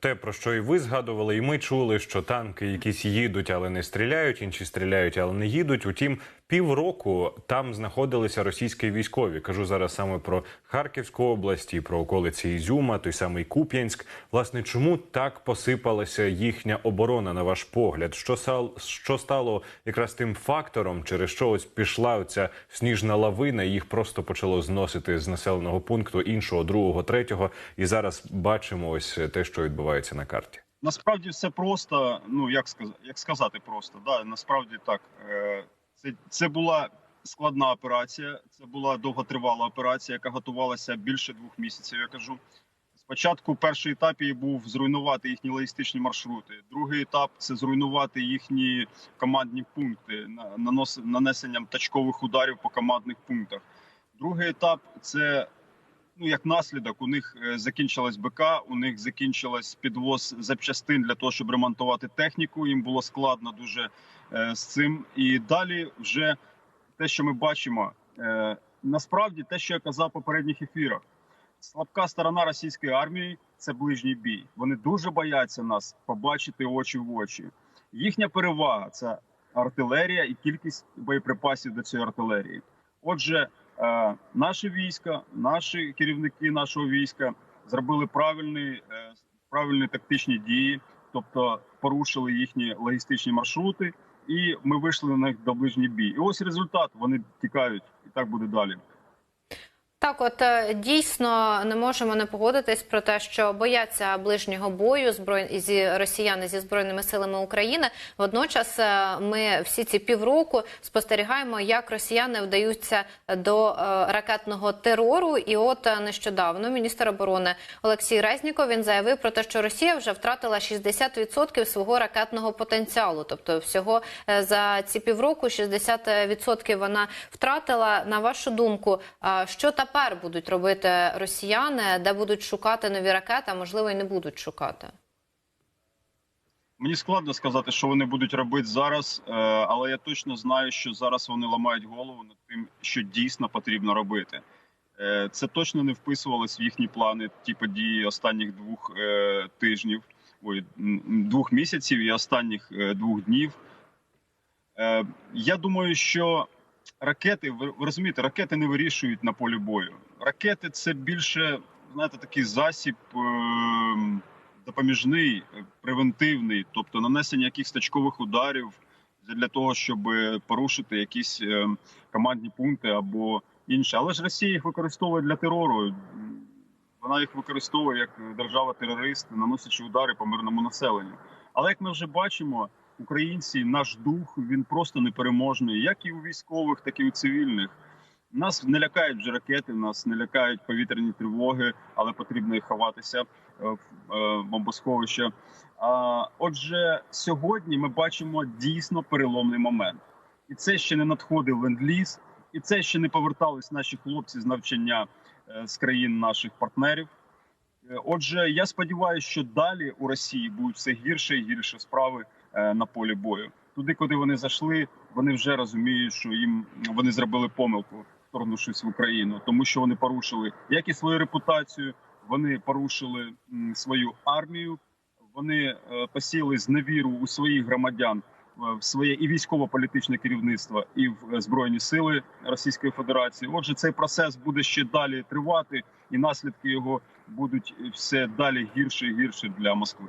Те, про що і ви згадували, і ми чули, що танки якісь їдуть, але не стріляють, інші стріляють, але не їдуть. Утім, півроку там знаходилися російські військові. Кажу зараз саме про Харківську область і про околиці Ізюма, той самий Куп'янськ. Власне, чому так посипалася їхня оборона, на ваш погляд? Що сал- що стало якраз тим фактором, через що ось пішла оця сніжна лавина, і їх просто почало зносити з населеного пункту іншого, другого, третього. І зараз бачимо ось те, що відбувається на карті. Насправді все просто. Ну як сказати, як сказати просто. Да, насправді так. Е, Це, це була складна операція. Це була довготривала операція, яка готувалася більше двох місяців. Я кажу. Спочатку перший етап був зруйнувати їхні логістичні маршрути. Другий етап це зруйнувати їхні командні пункти на- нанесенням тачкових ударів по командних пунктах. Другий етап це ну як наслідок. У них е, закінчилась БК, у них закінчилась підвоз запчастин для того, щоб ремонтувати техніку. Їм було складно дуже е, з цим. І далі вже те, що ми бачимо, е, насправді те, що я казав в попередніх ефірах. Слабка сторона російської армії це ближній бій. Вони дуже бояться нас побачити очі в очі. Їхня перевага це артилерія і кількість боєприпасів до цієї артилерії. Отже, наші війська, наші керівники нашого війська зробили правильні, е, правильні тактичні дії, тобто порушили їхні логістичні маршрути, і ми вийшли на них до ближній бій. І ось результат. Вони тікають, і так буде далі. Так, от е, дійсно не можемо не погодитись про те, що бояться ближнього бою зброй зі росіяни зі збройними силами України. Водночас е, ми всі ці півроку спостерігаємо, як росіяни вдаються до е, ракетного терору. І от нещодавно міністр оборони Олексій Резніков він заявив про те, що Росія вже втратила 60% свого ракетного потенціалу. Тобто, всього за ці півроку 60% вона втратила. На вашу думку, що тепер будуть робити росіяни, де будуть шукати нові ракети, а можливо, і не будуть шукати? Мені складно сказати, що вони будуть робити зараз, е, але я точно знаю, що зараз вони ламають голову над тим, що дійсно потрібно робити. Е, Це точно не вписувалось в їхні плани, ті події останніх двох е, тижнів, ой, двох місяців і останніх двох днів. Я думаю, що ракети, ви розумієте, ракети не вирішують на полі бою. Ракети це більше, знаєте, такий засіб. е, допоміжний, превентивний, тобто нанесення якихось точкових ударів для того, щоб порушити якісь е, командні пункти або інше. Але ж Росія їх використовує для терору. Вона їх використовує як держава-терорист, наносячи удари по мирному населенню. Але як ми вже бачимо, українці, наш дух він просто непереможний, як і у військових, так і у цивільних. Нас не лякають вже ракети, нас не лякають повітряні тривоги, але потрібно їх ховатися е, в е, бомбосховище. А отже, сьогодні ми бачимо дійсно переломний момент, і це ще не надходив ленд-ліз, і це ще не повертались наші хлопці з навчання е, з країн наших партнерів. Е, Отже, я сподіваюся, що далі у Росії будуть все гірше і гірше справи е, на полі бою. Туди, куди вони зайшли, вони вже розуміють, що їм вони зробили помилку, вторгнувшись в Україну, тому що вони порушили як і свою репутацію, вони порушили свою армію, вони е, посіяли зневіру у своїх громадян в своє і військово-політичне керівництво, і в е, збройні сили Російської Федерації. Отже, цей процес буде ще далі тривати, і наслідки його будуть все далі гірше і гірше для Москви.